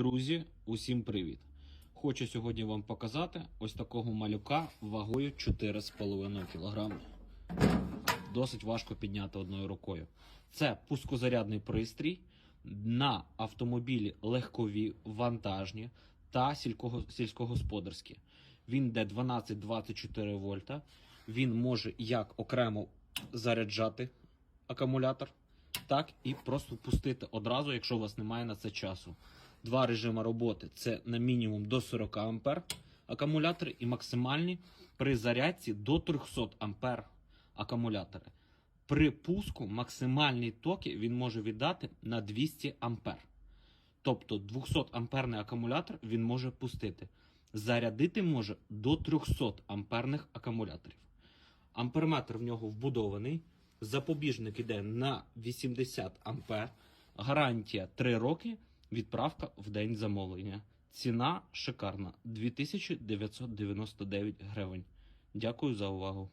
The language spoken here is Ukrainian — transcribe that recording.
Друзі, усім привіт! Хочу сьогодні вам показати ось такого малюка вагою 4,5 кг. Досить важко підняти одною рукою. Це пускозарядний пристрій на автомобілі легкові, вантажні та сільськогосподарські. Він йде 12-24 вольта. Він може як окремо заряджати акумулятор, так і просто пустити одразу, якщо у вас немає на це часу. Два режими роботи це на мінімум до 40 ампер акумулятори і максимальні при зарядці до 300 ампер акумулятори. При пуску максимальні токи він може віддати на 200 ампер. Тобто 200 амперний акумулятор він може пустити. Зарядити може до 300 амперних акумуляторів. Амперметр в нього вбудований. Запобіжник іде на 80 ампер. Гарантія 3 роки. Відправка в день замовлення. Ціна шикарна 2999 гривень. Дякую за увагу.